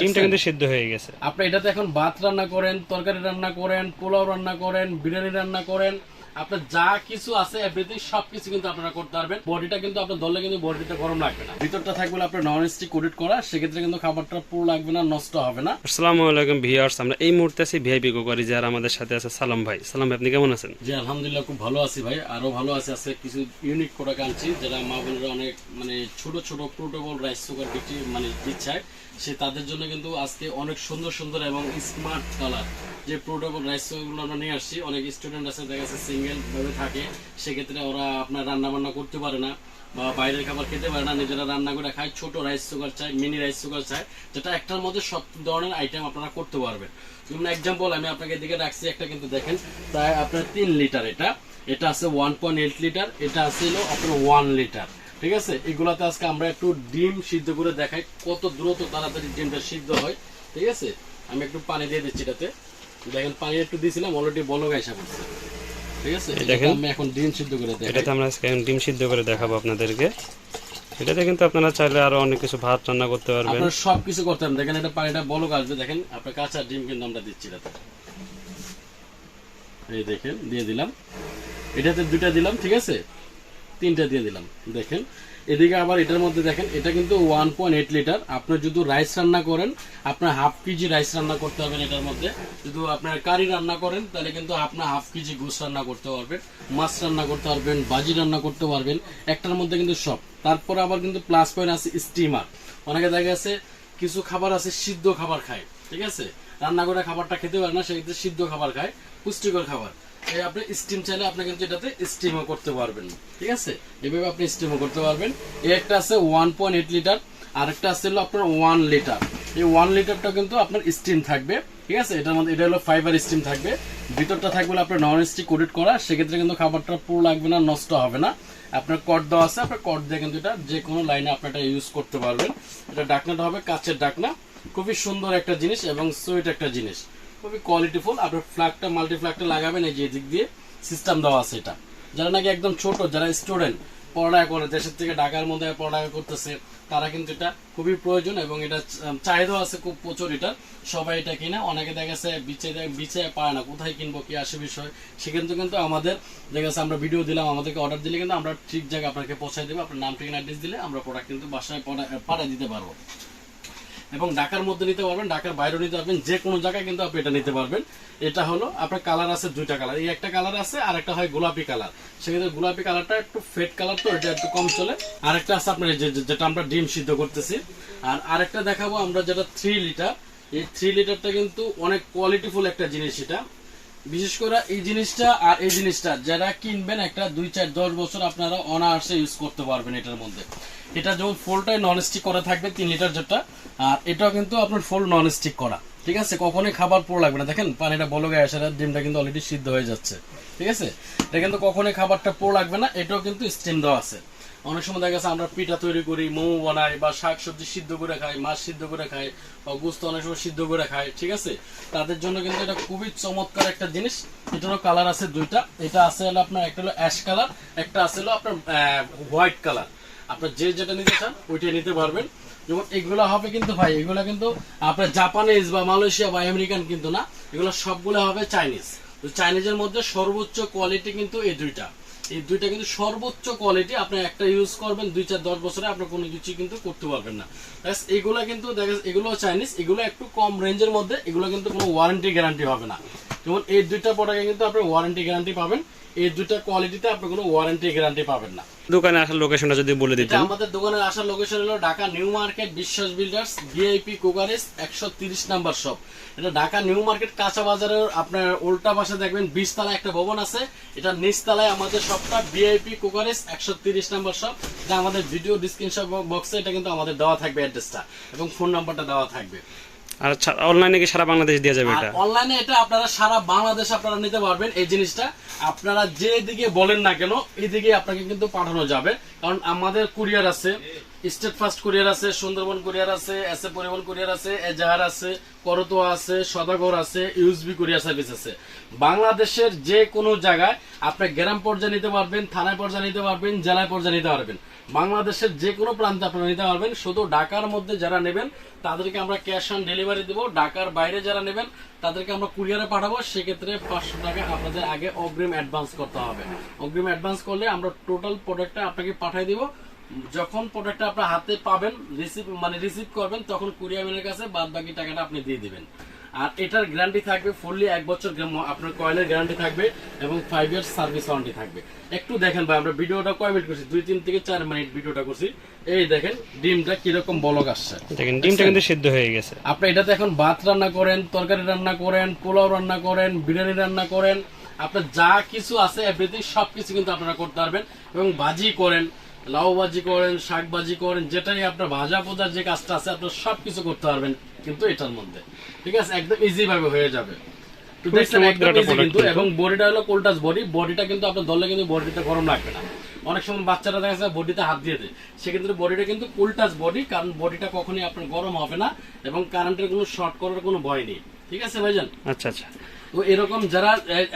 ডিমটা কিন্তু সিদ্ধ হয়ে গেছে। আপনি এটাতে এখন ভাত রান্না করেন তরকারি রান্না করেন পোলাও রান্না করেন বিরিয়ানি রান্না করেন। আপনার যা কিছু আছে এভরিথিং সবকিছু কিন্তু আপনারা করতে পারবেন। বডিটা কিন্তু আপনার ধরলে কিন্তু বডিটা গরম লাগবে না। ভিতরটা থাকবে আপনার নন স্টিক কোটেড করা। সেক্ষেত্রে কিন্তু খাবারটা পুরো লাগবে না নষ্ট হবে না। আসসালামু আলাইকুম ভিউয়ার্স আমরা এই মুহূর্তে আছি ভিআইপি কোকারি যার আমাদের সাথে আছে সালাম ভাই। সালাম ভাই আপনি কেমন আছেন? জি আলহামদুলিল্লাহ খুব ভালো আছি ভাই। আরও ভালো আছে আজকে কিছু ইউনিক প্রোডাক্ট আনছি যেটা মা বোনেরা অনেক মানে ছোট ছোট পোর্টেবল রাইস কুকার বিক্রি মানে দিচ্ছায় সে তাদের জন্য কিন্তু আজকে অনেক সুন্দর সুন্দর এবং স্মার্ট কালার যে পোর্টেবল রাইস কুকারগুলো আমরা নিয়ে আসছি, অনেক স্টুডেন্ট আছে, দেখা যাচ্ছে সিঙ্গেল ভাবে থাকে। সেক্ষেত্রে ওরা আপনার রান্না বান্না করতে পারে না বা বাইরের খাবার খেতে পারে না, নিজেরা রান্না করে খায়, ছোট রাইস কুকার চাই মিনি রাইস কুকার চাই যেটা একটার মধ্যে সব ধরনের আইটেম আপনারা করতে পারবেন। যেমন এক্সাম্পল আমি আপনাকে এদিকে রাখছি, একটা কিন্তু দেখেন, প্রায় আপনার তিন লিটার এটা। এটা আছে ওয়ান পয়েন্ট এইট লিটার এটা আছে আপনার ওয়ান লিটার ঠিক আছে? এগুলাতে আজকে আমরা একটু ডিম সিদ্ধ করে দেখাই কত দ্রুত তাড়াতাড়ি ডিমটা সিদ্ধ হয় ঠিক আছে? আমি একটু পানি দিয়ে দিচ্ছি এটাতে। দেখেন পানি একটু দিয়েছিলাম অলরেডি বলো গাইসা করছে ঠিক আছে? দেখেন। আমি এখন ডিম সিদ্ধ করে দেখাই। এটাতে আমরা আজকে ডিম সিদ্ধ করে দেখাবো আপনাদেরকে। এটাতে কিন্তু আপনারা চাইলে আরও অনেক কিছু ভাত রান্না করতে পারবেন। আপনার করতে হবে দেখেন এটা পানিটা বলক আসবে। দেখেন আপনার কাঁচা ডিম কিন্তু আমরা দিচ্ছি এটাতে। এই দেখেন দিয়ে দিলাম। এটাতে দুইটা দিলাম ঠিক আছে? তিনটা দিয়ে দিলাম, দেখেন। এদিকে আবার এটার মধ্যে দেখেন, এটা কিন্তু ওয়ান পয়েন্ট এইট লিটার আপনার যদি রাইস রান্না করেন, আপনার হাফ কেজি রাইস রান্না করতে হবে এটার মধ্যে। যদি আপনার কারি রান্না করেন, তাহলে কিন্তু আপনার হাফ কেজি গোস রান্না করতে পারবেন, মাছ রান্না করতে পারবেন, বাজি রান্না করতে পারবেন, একটার মধ্যে কিন্তু সব। তারপরে আবার কিন্তু প্লাস পয়েন্ট আছে স্টিমার অনেকে দেখা গেছে, কিছু খাবার আছে সিদ্ধ খাবার খায়, ঠিক আছে? রান্না করে খাবারটা খেতে পারে না সেক্ষেত্রে সিদ্ধ খাবার খায়, পুষ্টিকর খাবার। আপনি স্টিম চাইলে আপনি কিন্তু এটাতে স্টিমও করতে পারবেন। ঠিক আছে? এভাবে আপনি স্টিমও করতে পারবেন। এই একটা আছে ওয়ান পয়েন্ট এইট লিটার আরেকটা আছে হলো আপনার ওয়ান লিটার এই ওয়ান লিটারটা কিন্তু আপনার স্টিম থাকবে। ঠিক আছে? এটার মধ্যে এটা হলো ফাইবার স্টিম থাকবে। ভিতরটা থাকবে আপনার নন স্টিক কোটেড করা। সেক্ষেত্রে কিন্তু খাবারটা পুরো লাগবে না, নষ্ট হবে না। আপনার কট দেওয়া আছে, আপনার কট দিয়ে কিন্তু এটা যে কোনো লাইনে আপনি এটা ইউজ করতে পারবেন। এটা ডাকনাটা হবে কাচের ডাকনা। খুবই সুন্দর একটা জিনিস এবং সুইট একটা জিনিস। খুবই কোয়ালিটিফুল আপনার ফ্ল্যাগটা মাল্টি ফ্ল্যাগটা লাগাবেন, এই যে দিক দিয়ে সিস্টেম দেওয়া আছে এটা। যারা নাকি একদম ছোট, যারা স্টুডেন্ট পড়ালেখা করে, দেশের থেকে ঢাকার মধ্যে পড়ালেখা করতেছে, তারা কিন্তু এটা খুবই প্রয়োজন এবং এটা চাহিদা আছে খুব প্রচুর এটা। সবাই এটা কিনে, অনেকে দেখা গেছে বিচে বিচে পায় না, কোথায় কিনবো, কি আসে বিষয়। সেক্ষেত্রে কিন্তু আমাদের, দেখা গেছে আমরা ভিডিও দিলাম, আমাদেরকে অর্ডার দিলে কিন্তু আমরা ঠিক জায়গায় আপনাকে পৌঁছায় দেবো, আপনার নাম, ঠিকানা অ্যাড্রেস দিলে আমরা প্রোডাক্ট কিন্তু বাসায় পাঠিয়ে দিতে পারব। এবং ঢাকার মধ্যে নিতে পারবেন, ঢাকার বাইরেও নিতে পারবেন, যে কোনো জায়গায় কিন্তু আপনি এটা নিতে পারবেন। এটা হলো আপনার কালার আছে দুইটা কালার। এই একটা কালার আছে, আর একটা হয় গোলাপি কালার। সেক্ষেত্রে গোলাপি কালারটা একটু ফেড কালার তো, এটা একটু কম চলে। আর একটা আছে আপনার যেটা আমরা ডিম সিদ্ধ করতেছি। আর আরেকটা দেখাবো আমরা যেটা থ্রি লিটার এই থ্রি লিটারটা কিন্তু অনেক কোয়ালিটিফুল একটা জিনিস এটা। বিশেষ করে এই জিনিসটা আর এই জিনিসটা, যারা কিনবেন একটা দুই চার দশ বছর আপনারা অনায়াসে ইউজ করতে পারবেন এটার মধ্যে। এটা যেমন ফুলটাই নন স্টিক করা থাকবে, তিন লিটার যেটা আর এটাও কিন্তু আপনার ফুল নন স্টিক করা। ঠিক আছে? কখনোই খাবার পুরো লাগবে না। দেখেন, পানিটা বলো গায়ে আসার ডিমটা কিন্তু অলরেডি সিদ্ধ হয়ে যাচ্ছে। ঠিক আছে? এটা কিন্তু কখনোই খাবারটা পুরো লাগবে না, এটাও কিন্তু স্টিম দেওয়া আছে। অনেক সময় দেখা গেছে আমরা পিঠা তৈরি করি, মোমো বানাই বা শাক সবজি সিদ্ধ করে খাই, মাছ সিদ্ধ করে খাই বা গুস্ত অনেক সময় সিদ্ধ করে খাই, ঠিক আছে? তাদের জন্য কিন্তু এটা খুবই চমৎকার একটা জিনিস। এটারও কালার আছে দুইটা। এটা আছে হলো আপনার, একটা হলো অ্যাশ কালার একটা আছে হলো আপনার হোয়াইট কালার আপনার যে যেটা নিতে চান, ওইটাই নিতে পারবেন। যেমন এগুলো হবে কিন্তু ভাই, এগুলো কিন্তু আপনার জাপানিজ বা মালয়েশিয়া বা আমেরিকান কিন্তু না। এগুলো সবগুলো হবে চাইনিজ তো চাইনিজের মধ্যে সর্বোচ্চ কোয়ালিটি কিন্তু এই দুইটা। এই দুইটা কিন্তু সর্বোচ্চ কোয়ালিটি আপনি একটা ইউজ করবেন, দুই চার দশ বছরে আপনি কোনো কিছু কিন্তু করতে পারবেন না। ব্যাস এগুলো কিন্তু দেখা এগুলো চাইনিজ এগুলো একটু কম রেঞ্জের মধ্যে, এগুলো কিন্তু কোনো ওয়ারেন্টি গ্যারান্টি হবে না। যেমন এই দুইটা প্রোডাক্টে কিন্তু আপনি ওয়ারেন্টি গ্যারান্টি পাবেন। এই দুইটা কোয়ালিটিতে আপনি কোনো ওয়ারেন্টি গ্যারান্টি পাবেন না। দোকানে আসার লোকেশনটা যদি বলে দিতেন। আমাদের দোকানের আসার লোকেশন হলো Dhaka new market Biswas builders VIP কোকারেস একশো তিরিশ নাম্বার শপ। এটা ঢাকা নিউ মার্কেট কাঁচা বাজারের আপনার উল্টা পাশে দেখবেন বিশ তলায় একটা ভবন আছে। এটা নিচ তলায় আমাদের শপটা ভিআইপি কোকারেস একশো তিরিশ নাম্বার শপ। এটা আমাদের ভিডিও ডিসক্রিপশন বক্সে এটা কিন্তু আমাদের দেওয়া থাকবে অ্যাড্রেসটা এবং ফোন নাম্বারটা দেওয়া থাকবে। আর অনলাইনে কি সারা বাংলাদেশ দেওয়া যাবে এটা? অনলাইনে এটা আপনারা সারা বাংলাদেশ আপনারা নিতে পারবেন। এই জিনিসটা আপনারা যে দিকে বলেন না কেন এই দিকে আপনাকে কিন্তু পাঠানো যাবে। কারণ আমাদের কুরিয়ার আছে স্টেট ফার্স্ট কুরিয়ার আছে, সুন্দরবন কুরিয়ার আছে, এস এ পরিবহন কুরিয়ার আছে, এজাহার আছে, করতোয়া আছে, সদাগর আছে, ইউএসবি কুরিয়ার সার্ভিস আছে। বাংলাদেশের যে কোনো জায়গায় আপনি গ্রাম পর্যায়ে নিতে পারবেন, থানায় পর্যায়ে নিতে পারবেন, জেলায় পর্যায়ে নিতে পারবেন। বাংলাদেশের যে কোনো প্রান্তে আপনারা নিতে পারবেন, শুধু ঢাকার মধ্যে যারা নেবেন, তাদেরকে আমরা ক্যাশ অন ডেলিভারি দেবো। ঢাকার বাইরে যারা নেবেন, তাদেরকে আমরা কুরিয়ারে পাঠাবো। সেক্ষেত্রে পাঁচশো টাকা আপনাদের আগে অগ্রিম অ্যাডভান্স করতে হবে। অগ্রিম অ্যাডভান্স করলে আমরা টোটাল প্রোডাক্টটা আপনাকে পাঠিয়ে দিব। যখন প্রোডাক্টটা আপনার হাতে পাবেন রিসিভ মানে রিসিভ করবেন তখন কুরিয়ার ম্যানের কাছে বাদ বাকি টাকাটা আপনি দিয়ে দিবেন। আর এটার গ্যারান্টি থাকবে ফুললি এক বছর আপনার কয়েলের গ্যারান্টি থাকবে এবং ফাইভ ইয়ার্স সার্ভিস ওয়ারেন্টি থাকবে। একটু দেখেন ভাই আমরা ভিডিওটা কয় মিনিট করছি? দুই তিন থেকে চার মিনিট ভিডিওটা করছি। এই দেখেন ডিমটা কীরকম বলক আসছে। দেখেন ডিমটা কিন্তু সিদ্ধ হয়ে গেছে। আপনি এটাতে এখন ভাত রান্না করেন তরকারি রান্না করেন পোলাও রান্না করেন বিরিয়ানি রান্না করেন আপনার যা কিছু আছে এভরিথিং সব কিছু কিন্তু আপনারা করতে পারবেন এবং ভাজি করেন। লাউ ভাজি করেন শাক ভাজি করেন যেটাই আপনার ভাজা পোজার যে কাজটা আছে আপনার সব কিছু করতে পারবেন কিন্তু এটার মধ্যে। ঠিক আছে? একদম ইজি ভাবে হয়ে যাবে। এবং বডিটা হলো কোল্টাস বডি বডিটা কিন্তু আপনার ধরলে কিন্তু বডিতে গরম লাগবে না। অনেক সময় বাচ্চারা দেখা যাচ্ছে বডিতে হাত দিয়ে দেয়। সেক্ষেত্রে বডিটা কিন্তু কোল্টাস বডি কারণ বডিটা কখনোই আপনার গরম হবে না এবং কারেন্টের কোনো শর্ট করার কোনো ভয় নেই। ঠিক আছে ভাইজান? আচ্ছা আচ্ছা। তো এরকম যারা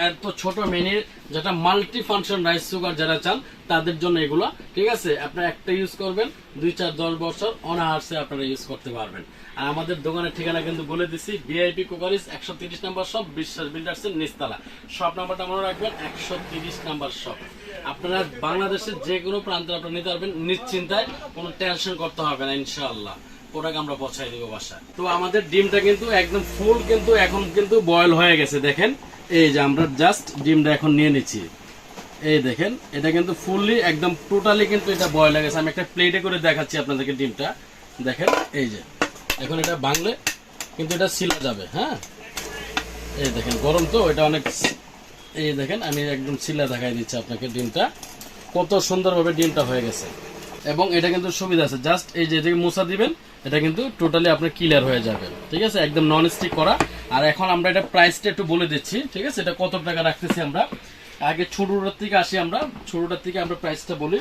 এত ছোট মেনির যেটা মাল্টি ফাংশন রাইস সুগার যারা চান, তাদের জন্য এগুলো, ঠিক আছে? আপনারা একটা ইউজ করবেন, দুই চার দশ বছর অনায়াসে আপনারা ইউজ করতে পারবেন। আর আমাদের দোকানের ঠিকানা কিন্তু বলে দিচ্ছি ভিআইপি কোকারিস একশো তিরিশ নাম্বার শপ বিশ্বাস বিল্ডার্সের নিচতলা। শপ নাম্বারটা মনে রাখবেন, একশো তিরিশ নাম্বার শপ আপনারা বাংলাদেশের যে কোনো প্রান্তে আপনারা নিতে পারবেন, নিশ্চিন্তায় কোনো টেনশন করতে হবে না, ইনশাআল্লাহ। প্রোডাক্ট আমরা পৌঁছাই দেবো বাসা তো আমাদের ডিমটা কিন্তু একদম ফুল কিন্তু এখন কিন্তু বয়েল হয়ে গেছে, দেখেন। এই যে আমরা জাস্ট ডিমটা এখন নিয়ে নিচ্ছি। এই দেখেন, এটা কিন্তু ফুললি একদম টোটালি কিন্তু এটা বয়েল হয়ে গেছে। আমি একটা প্লেটে করে দেখাচ্ছি আপনাদেরকে ডিমটা। দেখেন, এই যে, এখন এটা বাংলে কিন্তু এটা সিলা যাবে হ্যাঁ? এই দেখেন, গরম তো, এটা অনেক এই দেখেন, আমি একদম সিলা দেখাই দিচ্ছি আপনাকে ডিমটা। কত সুন্দরভাবে ডিমটা হয়ে গেছে। এবং এটা কিন্তু সুবিধা আছে। জাস্ট এই যে মুছা দিবেন, এটা কিন্তু টোটালি আপনার ক্লিয়ার হয়ে যাবে। ঠিক আছে? একদম নন স্টিক করা। আর এখন আমরা এটা প্রাইসটা একটু বলে দিচ্ছি। ঠিক আছে? এটা কত টাকা রাখতেছি আমরা? আগে ছোটোটার থেকে আসি আমরা। ছোটোটার থেকে আমরা প্রাইসটা বলি।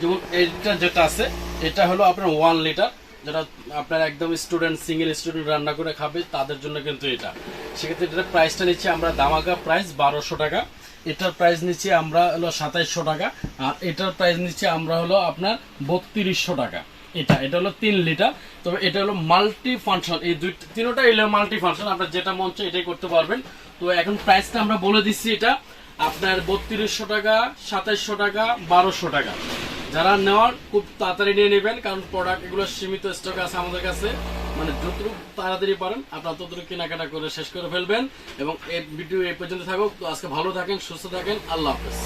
যেমন এটা যেটা আছে, এটা হলো আপনার ওয়ান লিটার যেটা আপনার একদম স্টুডেন্ট সিঙ্গেল স্টুডেন্ট রান্না করে খাবে, তাদের জন্য কিন্তু এটা। সেক্ষেত্রে এটার প্রাইসটা নিচ্ছি আমরা দামাকা প্রাইস বারোশো টাকা। এটার প্রাইস নিচ্ছি আমরা হলো সাতাইশশো টাকা, আর এটার প্রাইস নিচ্ছি আমরা হলো আপনার বত্রিশশো টাকা। এটা এটা হলো তিন লিটার তবে এটা হলো মাল্টি ফাংশন এই দুই তিনোটা এলো মাল্টি ফাংশন আপনার যেটা মন চায় এটাই করতে পারবেন। তো এখন প্রাইসটা আমরা বলে দিচ্ছি এটা, আপনার বত্রিশশো টাকা, সাতাইশশো টাকা, বারোশো টাকা। যারা নেওয়ার খুব তাড়াতাড়ি নিয়ে নেবেন, কারণ প্রোডাক্ট এগুলো সীমিত স্টক আছে আমাদের কাছে। মানে যতটুকু তাড়াতাড়ি পারেন, আপনারা ততটুকু কেনাকাটা করে শেষ করে ফেলবেন। এবং এই ভিডিও এই পর্যন্ত থাকুক। তো আজকে ভালো থাকেন, সুস্থ থাকেন। আল্লাহ হাফেজ।